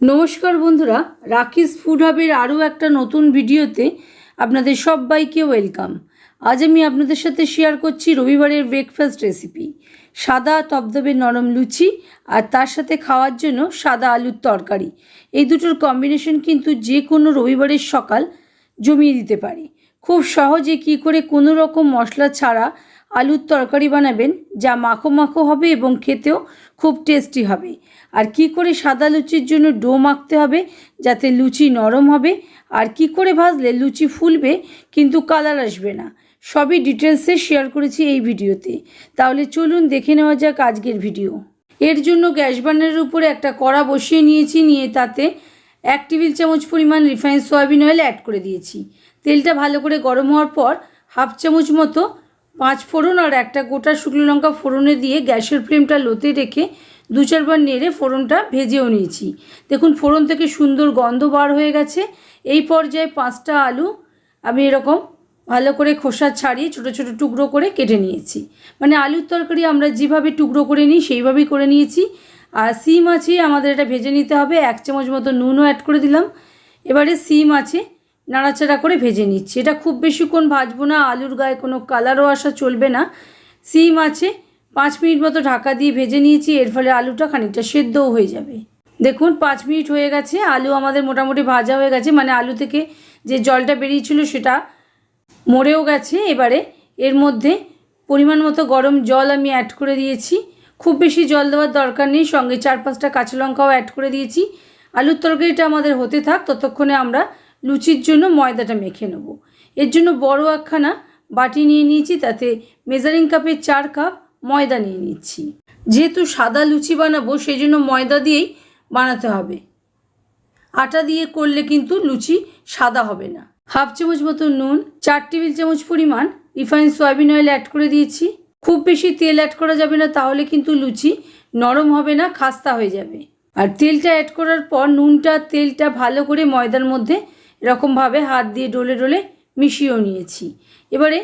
নমস্কার বন্ধুরা রাকিস ফুড হাবের আরও একটা নতুন ভিডিওতে আপনাদের সবাইকে ওয়েলকাম। আজ আমি আপনাদের সাথে শেয়ার করছি রবিবারের ব্রেকফাস্ট রেসিপি সাদা তবদবে নরম লুচি আর তার সাথে খাওয়ার জন্য সাদা আলুর তরকারি। এই দুটোর কম্বিনেশন কিন্তু যে কোনো রবিবারের সকাল জমিয়ে দিতে পারে। খুব সহজে কি করে কোনো রকম মশলা ছাড়া আলুর তরকারি বানাবেন, যা মাখো মাখো হবে এবং খেতেও খুব টেস্টি হবে। আর কি করে সাদা লুচির জন্য ডো মাখতে হবে, যাতে লুচি নরম হবে? আর কি করে ভাজলে লুচি ফুলবে, কিন্তু কালার আসবে না? সবই ডিটেলসে শেয়ার করেছি এই ভিডিওতে। তাহলে চলুন দেখে নেওয়া যাক আজকের ভিডিও। এর জন্য গ্যাস বার্নারের উপরে একটা কড়া বসিয়ে নিয়েছি, নিয়ে তাতে এক টেবিল চামচ পরিমাণ রিফাইন সয়াবিন অয়েল অ্যাড করে দিয়েছি। তেলটা ভালো করে গরম হওয়ার পর হাফ চামচ মতো পাঁচ ফোড়ন আর একটা গোটা শুকনো লঙ্কা ফোড়নে দিয়ে গ্যাসের ফ্লেমটা লোতে রেখে দু চারবার নেড়ে ফোড়নটা ভেজেও নিয়েছি। দেখুন, ফোড়ন থেকে সুন্দর গন্ধ বার হয়ে গেছে। এই পর্যায়ে পাঁচটা আলু আমি এরকম ভালো করে খোসা ছাড়িয়ে ছোটো ছোটো টুকরো করে কেটে নিয়েছি। মানে আলুর তরকারি আমরা যেভাবে টুকরো করে নিই, সেইভাবেই করে নিয়েছি। আর সিম আছে, আমাদের এটা ভেজে নিতে হবে। এক চামচ মতো নুনও অ্যাড করে দিলাম। এবারে সিম আছে নাড়াচাড়া করে ভেজে নিচ্ছি। এটা খুব বেশিক্ষণ ভাজবো না, আলুর গায়ে কোনো কালারও আসা চলবে না। সিম আছে, পাঁচ মিনিট মতো ঢাকা দিয়ে ভেজে নিয়েছি, এর ফলে আলুটা খানিকটা সেদ্ধও হয়ে যাবে। দেখুন, পাঁচ মিনিট হয়ে গেছে, আলু আমাদের মোটামুটি ভাজা হয়ে গেছে মানে আলু থেকে যে জলটা বেরিয়েছিল সেটা মরেও গেছে। এবারে এর মধ্যে পরিমাণ মতো গরম জল আমি অ্যাড করে দিয়েছি। খুব বেশি জল দেওয়ার দরকার নেই, সঙ্গে চার পাঁচটা কাঁচা লঙ্কাও অ্যাড করে দিয়েছি। আলুর তরকারিটা আমাদের হতে থাক, ততক্ষণে আমরা লুচির জন্য ময়দাটা মেখে নেব। এর জন্য বড় একখানা বাটি নিয়ে নিয়েছি, তাতে মেজারিং কাপের চার কাপ ময়দা নিয়ে নিচ্ছি। যেহেতু সাদা লুচি বানাবো সেই জন্য ময়দা দিয়েই বানাতে হবে। আটা দিয়ে করলে কিন্তু লুচি সাদা হবে না। হাফ চামচ মতো নুন, চার টেবিল চামচ পরিমাণ রিফাইন সয়াবিন অয়েল অ্যাড করে দিয়েছি। খুব বেশি তেল অ্যাড করা যাবে না, তাহলে কিন্তু লুচি নরম হবে না, খাস্তা হয়ে যাবে। আর তেলটা অ্যাড করার পর নুনটা, তেলটা ভালো করে ময়দার মধ্যে এরকমভাবে হাত দিয়ে ডলে ডলে মিশিয়েও নিয়েছি। এবারে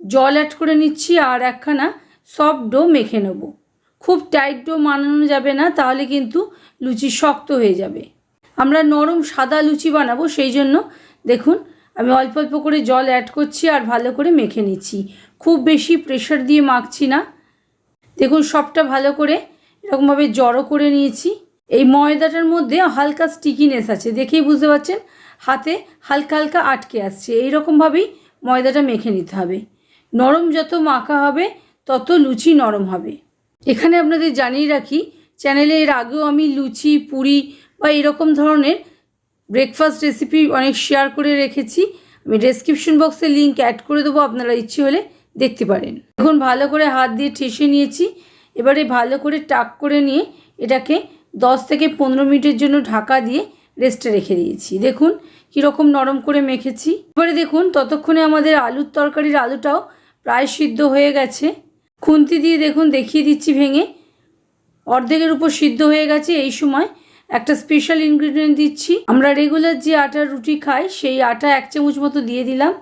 জল অ্যাড করে নিচ্ছি আর একখানা সফট ডো মেখে নেব। খুব টাইট ডো বানানো যাবে না, তাহলে কিন্তু লুচি শক্ত হয়ে যাবে। আমরা নরম সাদা লুচি বানাবো, সেই জন্য দেখুন, আমি অল্প অল্প করে জল অ্যাড করছি আর ভালো করে মেখে নিচ্ছি। খুব বেশি প্রেশার দিয়ে মাখছি না। দেখুন, সবটা ভালো করে এরকমভাবে জড়ো করে নিয়েছি। এই ময়দাটার মধ্যে হালকা স্টিকিনেস আছে, দেখেই বুঝতে পারছেন? হাতে হালকা হালকা আটকে আসছে। এইরকমভাবেই ময়দাটা মেখে নিতে হবে। নরম যত মাখা হবে, তত লুচি নরম হবে। এখানে আপনাদের জানিয়ে রাখি, চ্যানেলে এর আগেও আমি লুচি, পুরি বা এরকম ধরনের ব্রেকফাস্ট রেসিপি অনেক শেয়ার করে রেখেছি। আমি ডেসক্রিপশন বক্সে লিঙ্ক অ্যাড করে দেবো, আপনারা ইচ্ছে হলে দেখতে পারেন। এখন ভালো করে হাত দিয়ে ঠেসে নিয়েছি। এবারে ভালো করে টাক করে নিয়ে এটাকে দশ থেকে পনেরো মিনিটের জন্য ঢাকা দিয়ে রেস্টে রেখে দিয়েছি। দেখুন কীরকম নরম করে মেখেছি। এবারে দেখুন ততক্ষণে আমাদের আলুর তরকারির আলুটাও প্রায় সিদ্ধ হয়ে গেছে। খুন্তি দিয়ে দেখুন দেখিয়ে দিচ্ছি ভেঙে। অর্ধেকের উপর সিদ্ধ হয়ে গেছে। এই সময় একটা স্পেশাল ইনগ্রিডিয়েন্ট দিচ্ছি। আমরা রেগুলার যে আটার রুটি খাই, সেই আটা এক চামচ মতো দিয়ে দিলাম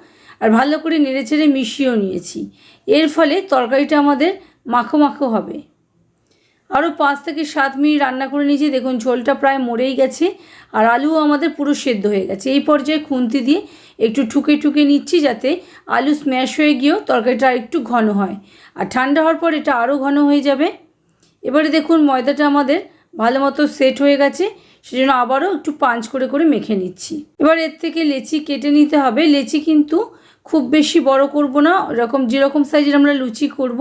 আর ভালো করে নেড়ে নেড়েচেড়ে মিশিয়েও নিয়েছি। এর ফলে তরকারিটা আমাদের মাখো মাখো হবে। আরও পাঁচ থেকে সাত মিনিট রান্না করে নিয়েছি। দেখুন, ঝোলটা প্রায় মরেই গেছে আর আলুও আমাদের পুরো সেদ্ধ হয়ে গেছে। এই পর্যায়ে খুন্তি দিয়ে একটু ঠুকে ঠুকে নিচ্ছি যাতে আলু স্ম্যাশ হয়ে গিয়েও তরকারিটা একটু ঘন হয়। আর ঠান্ডা হওয়ার পর এটা আরও ঘন হয়ে যাবে। এবারে দেখুন, ময়দাটা আমাদের ভালো মতো সেট হয়ে গেছে। সেজন্য আবারও একটু পাঞ্চ করে করে মেখে নিচ্ছি। এবার এর থেকে লেচি কেটে নিতে হবে। লেচি কিন্তু খুব বেশি বড় করব না। এরকম যেরকম সাইজের আমরা লুচি করব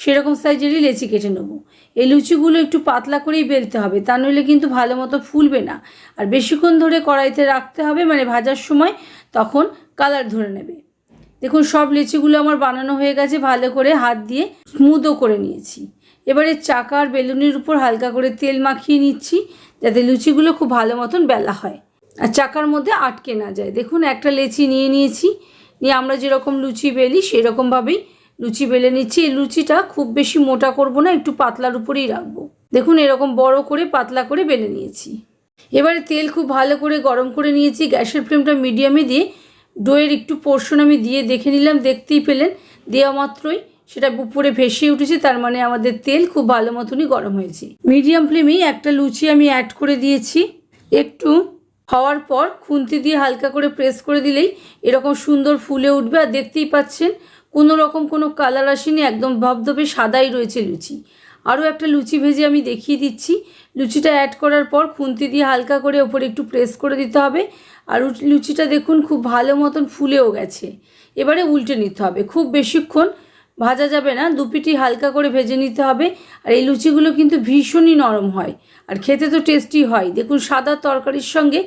সেরকম সাইজেরই লেচি কেটে নেব। এই লুচিগুলো একটু পাতলা করেই বেলতে হবে, তা নইলে কিন্তু ভালো মতো ফুলবে না। আর বেশিক্ষণ ধরে কড়াইতে রাখতে হবে মানে ভাজার সময় তখন কালার ধরে নেবে। দেখুন, সব লিচিগুলো আমার বানানো হয়ে গেছে, ভালো করে হাত দিয়ে স্মুথও করে নিয়েছি। এবারে চাকার বেলুনের উপর হালকা করে তেল মাখিয়ে নিচ্ছি, যাতে লুচিগুলো খুব ভালো মতন বেলা হয়। আর চাকার মধ্যে আটকে না যায়। দেখুন, একটা লেচি নিয়ে নিয়েছি, নিয়ে আমরা যেরকম লুচি বেলি, সেরকমভাবেই লুচি বেলে নিচ্ছি। এই লুচিটা খুব বেশি মোটা করব না, একটু পাতলার উপরেই রাখব। দেখুন, এরকম বড় করে পাতলা করে বেলে নিয়েছি। এবারে তেল খুব ভালো করে গরম করে নিয়েছি। গ্যাসের ফ্লেমটা মিডিয়ামে দিয়ে ডোয়ের একটু পোর্শন আমি দিয়ে দেখে নিলাম, দেখতেই পেলেন। দেওয়া মাত্রই সেটা উপরে ভেসে উঠেছে, তার মানে আমাদের তেল খুব ভালো মতনই গরম হয়েছে। মিডিয়াম ফ্লেমেই একটা লুচি আমি অ্যাড করে দিয়েছি। একটু হওয়ার পর খুন্তি দিয়ে হালকা করে প্রেস করে দিলেই এরকম সুন্দর ফুলে উঠবে, আর দেখতেই পাচ্ছেন কোনো রকম কোনো কালার আসেনি, একদম ধবধবে সাদাই রয়েছে লুচি। আরও একটা লুচি ভেজে আমি দেখিয়ে দিচ্ছি। লুচিটা অ্যাড করার পর খুন্তি দিয়ে হালকা করে ওপরে একটু প্রেস করে দিতে হবে। আর লুচিটা দেখুন খুব ভালো মতন ফুলেও গেছে। এবারে উল্টে নিতে হবে, খুব বেশিক্ষণ ভাজা যাবে না দুপিটি হালকা করে ভেজে নিতে হবে। আর এই লুচিগুলো কিন্তু ভীষণই নরম হয়, আর খেতে তো টেস্টি হয়। দেখুন সাদা তরকারির সঙ্গে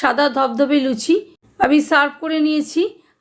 সাদা ধবধবে লুচি। আমি সার্ভ করে নিয়েছি।